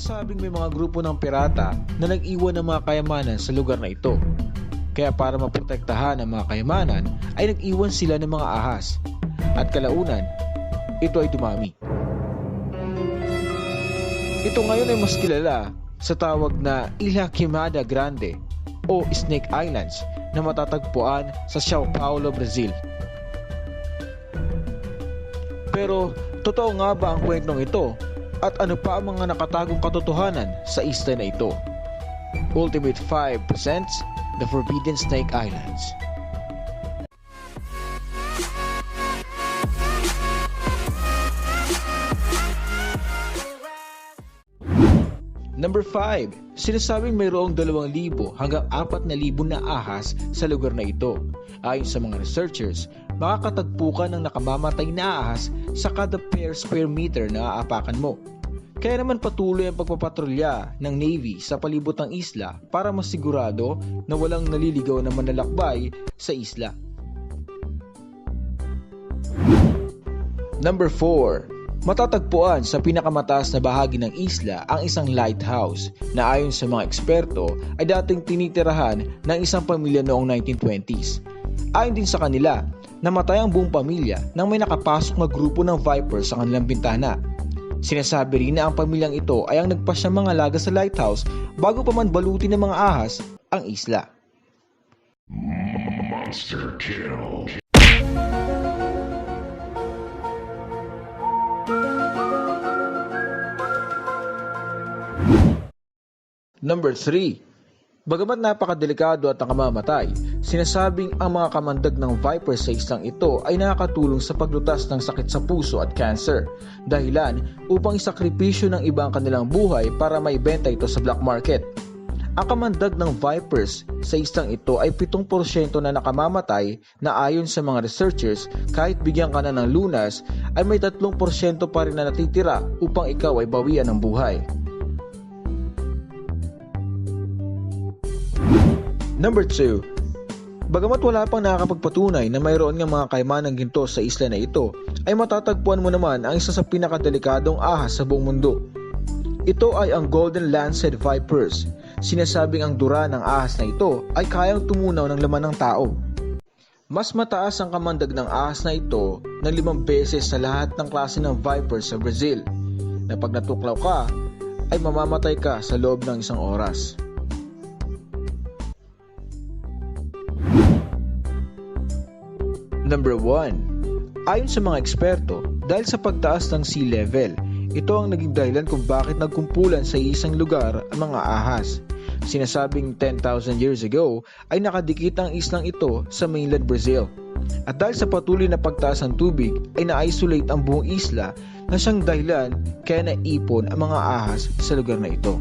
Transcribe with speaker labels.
Speaker 1: Sinasabing may mga grupo ng pirata na nag-iwan ng mga kayamanan sa lugar na ito. Kaya para maprotektahan ang mga kayamanan ay nag-iwan sila ng mga ahas. At kalaunan, ito ay dumami. Ito ngayon ay mas kilala sa tawag na Ilha Queimada Grande o Snake Islands na matatagpuan sa Sao Paulo, Brazil. Pero totoo nga ba ang kwentong ito at ano pa ang mga nakatagong katotohanan sa isla na ito? Ultimate 5 presents The Forbidden Snake Islands. Number 5. Sinasabing mayroong 2,000 hanggang 4,000 na ahas sa lugar na ito. Ayon sa mga researchers, makakatagpo ka ng nakamamatay na ahas sa kada per square meter na aapakan mo. Kaya naman patuloy ang pagpapatrolya ng Navy sa palibot ng isla para masigurado na walang naliligaw na manlalakbay sa isla. Number 4. Matatagpuan sa pinakamataas na bahagi ng isla ang isang lighthouse na ayon sa mga eksperto ay dating tinitirahan ng isang pamilya noong 1920s. Ayon din sa kanila, namatay ang buong pamilya nang may nakapasok na grupo ng vipers sa kanilang bintana. Sinasabi rin na ang pamilyang ito ay ang nagpasyang mga laga sa lighthouse bago pa man balutin ng mga ahas ang isla.
Speaker 2: Monster kill.
Speaker 1: Number 3. Bagamat napakadelikado at nakamamatay, sinasabing ang mga kamandag ng viper sa islang ito ay nakakatulong sa paglutas ng sakit sa puso at cancer. Dahilan upang isakripisyo ng iba ang kanilang buhay para maibenta ito sa black market. Ang kamandag ng vipers sa islang ito ay 7% na nakamamatay na ayon sa mga researchers kahit bigyan ka na ng lunas ay may 3% pa rin na natitira upang ikaw ay bawian ng buhay. Number 2. Bagamat wala pang nakakapagpatunay na mayroon ng mga kaymanang ginto sa isla na ito, ay matatagpuan mo naman ang isa sa pinakadelikadong ahas sa buong mundo. Ito ay ang Golden Lancet Vipers. Sinasabing ang dura ng ahas na ito ay kayang tumunaw ng laman ng tao. Mas mataas ang kamandag ng ahas na ito ng limang beses sa lahat ng klase ng vipers sa Brazil na pag natuklaw ka ay mamamatay ka sa loob ng isang oras. Number 1. Ayon sa mga eksperto, dahil sa pagtaas ng sea level, ito ang naging dahilan kung bakit nagkumpulan sa isang lugar ang mga ahas. Sinasabing 10,000 years ago ay nakadikit ang islang ito sa mainland Brazil. At dahil sa patuloy na pagtaas ng tubig ay na-isolate ang buong isla na siyang dahilan kaya naipon ang mga ahas sa lugar na ito.